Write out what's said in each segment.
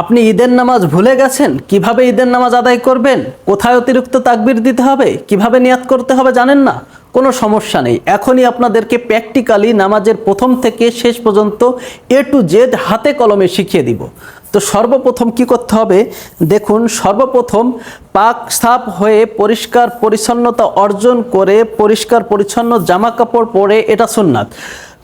আপনি ঈদের নামাজ ভুলে গেছেন? কীভাবে ঈদের নামাজ আদায় করবেন? কোথায় অতিরিক্ত তাকবির দিতে হবে? কীভাবে নিয়াত করতে হবে জানেন না? কোনো সমস্যা নেই। এখনই আপনাদেরকে প্র্যাকটিক্যালি নামাজের প্রথম থেকে শেষ পর্যন্ত এ টু জেড হাতে কলমে শিখিয়ে দিব। তো সর্বপ্রথম কি করতে হবে? দেখুন, সর্বপ্রথম পাক সাফ হয়ে পরিষ্কার পরিচ্ছন্নতা অর্জন করে পরিষ্কার পরিচ্ছন্ন জামা কাপড় পরে এটা সুন্নাত।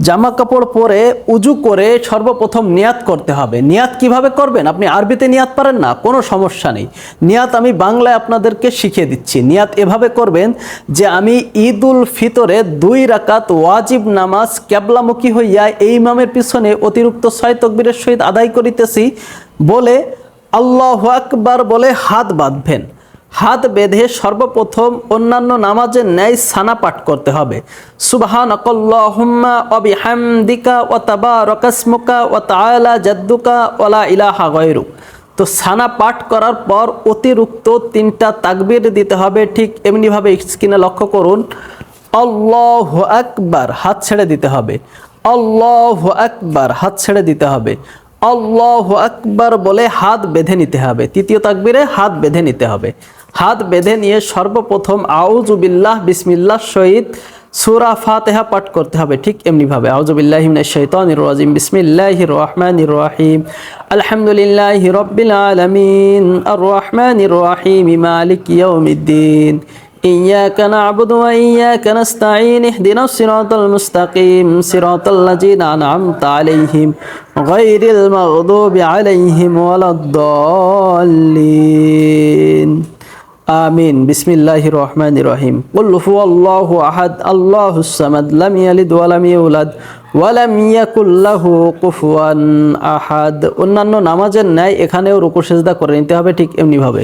জামা কাপড় পরে উজু করে সর্বপ্রথম নিয়াত করতে হবে। নিয়াত কীভাবে করবেন? আপনি আরবিতে নিয়াত পারেন না, কোনো সমস্যা নেই। নিয়াত আমি বাংলায় আপনাদেরকে শিখিয়ে দিচ্ছি। নিয়াত এভাবে করবেন যে আমি ঈদ উল ফিতরে দুই রাকাত ওয়াজিব নামাজ ক্যাবলামুখী হইয়া এই ইমামের পিছনে অতিরিক্ত ছয় তকবীরের সহিত আদায় করিতেছি। বলে, আল্লাহ আকবার বলে হাত বাঁধবেন। হাত বেঁধে সর্বপ্রথম অন্যান্য নামাজের ন্যায় সানা পাঠ করতে হবে। সুবাহান আকল্লাহুম্মা অবিহামদিকা ও তাবা রকাসমুকা ও তালা জাদ্দুকা ওলা ইলাহা গয়রু তো সানা পাঠ করার পর অতিরিক্ত তিনটা তাকবির দিতে হবে, ঠিক এমনিভাবে স্ক্রিনে লক্ষ্য করুন। আল্লাহ আকবার, হাত ছেড়ে দিতে হবে। আল্লাহ আকবার, হাত ছেড়ে দিতে হবে। আল্লাহ আকবার বলে হাত বেঁধে নিতে হবে। তৃতীয় তাকবীরে হাত বেঁধে নিতে হবে। হাত বেঁধে নিয়ে সর্বপ্রথম আউজুবিল্লাহ বিসমিল্লাহ শহীদ সুরা ফাতেহা পাঠ করতে হবে ঠিক এমনিভাবে। আউজুবিল্লাহ মিনাশ শাইতানির রাজিম। বিসমিল্লাহির রহমানির রহিম। আলহামদুলিল্লাহি রাব্বিল আলামিন। আর রহমানির রহিম। মালিক ইয়াউমিদ্দিন। إياك نعبد وإياك نستعين اهدنا الصراط المستقيم صراط الذين أنعمت عليهم غير المغضوب عليهم ولا الضالين آمين بسم الله الرحمن الرحيم قل هو الله أحد الله الصمد لم يلد ولم يولد ওয়ালাম ইয়াকুল লাহু কুফুয়ান আহাদ অন্যান্য নামাজের ন্যায় এখানেও রুকু সেজদা করে নিতে হবে ঠিক এমনিভাবে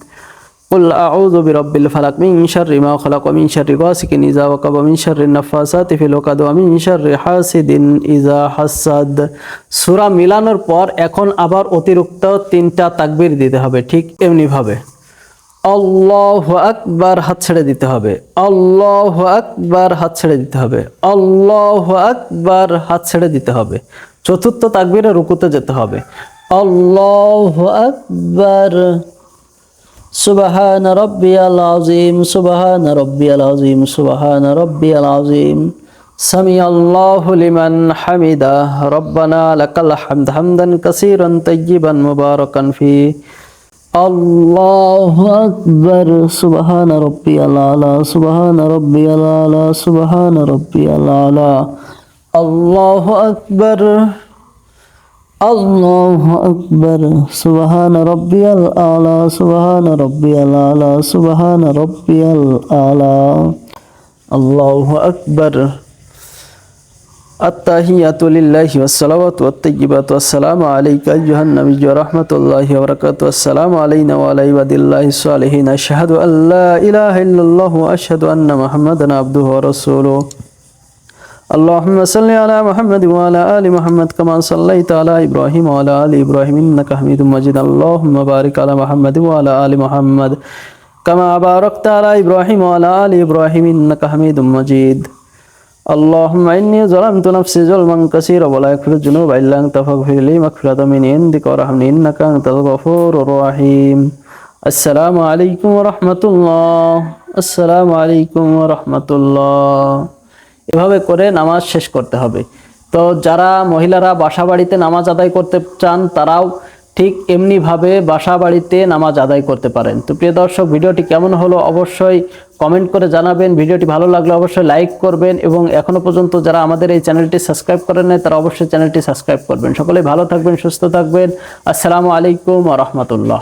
قل أعوذ برب الفلق من شر ما خلق ومن شر غاسق إذا وقب ومن شر النفاثات في العقد ومن شر حاسد إذا حسد সূরা মিলানোর পর এখন আবার অতিরিক্ত তিনটা তাকবীর দিতে হবে ঠিক এমনি ভাবে আল্লাহ আকবার হাত ছেড়ে দিতে হবে আল্লাহ আকবার হাত ছেড়ে দিতে হবে আল্লাহ আকবার হাত ছেড়ে দিতে হবে চতুর্থ তাকবীরে রুকুতে যেতে হবে আল্লাহ আকবার সুবাহান রব্বিয়াল আজিম সুবাহান রব্বিয়াল আজিম সুবাহান রব্বিয়াল আজিম সামি আল্লাহ লিমান হামিদা। রব্বানা লাকাল হামদ হামদান কাসীরান তাইয়িবান মুবারাকান ফি। আল্লাহু আকবার। সুবহান রব্বিয়াল আলা, সুবহান রব্বিয়াল আলা, সুবহান রব্বিয়াল আলা। আল্লাহু আকবার। الله أكبر سبحان ربي الأعلى سبحان ربي الأعلى سبحان ربي الأعلى الله أكبر التحيات لله والصلوات والطيبات والسلام عليك أيها النبي ورحمة الله وبركاته والسلام علينا وعلى عباد الله الصالحين أشهد أن لا إله إلا الله وأشهد أن محمدا عبده ورسوله اللهم صل على محمد وعلى آل محمد كما صليت على إبراهيم وعلى آل إبراهيم إنك حميد مجيد اللهم بارك على محمد وعلى آل محمد كما باركت على إبراهيم وعلى آل إبراهيم إنك حميد مجيد اللهم إني ظلمت نفسي ظلما كثيرا ولا يغفر الذنوب إلا أنت فاغفر لي مغفرة من عندك وارحمني إنك أنت الغفور الرحيم السلام عليكم ورحمة الله السلام عليكم ورحمة الله এভাবে করে নামাজ শেষ করতে হবে। তো যারা মহিলারা বাসা বাড়িতে নামাজ আদায় করতে চান, তারাও ঠিক এমনিভাবে বাসা বাড়িতে নামাজ আদায় করতে পারেন। তো প্রিয় দর্শক, ভিডিওটি কেমন হলো অবশ্যই কমেন্ট করে জানাবেন। ভিডিওটি ভালো লাগলে অবশ্যই লাইক করবেন এবং এখনও পর্যন্ত যারা আমাদের এই চ্যানেলটি সাবস্ক্রাইব করেন নাই, তারা অবশ্যই চ্যানেলটি সাবস্ক্রাইব করবেন। সকলে ভালো থাকবেন, সুস্থ থাকবেন। আসসালামু আলাইকুম রহমতুল্লাহ।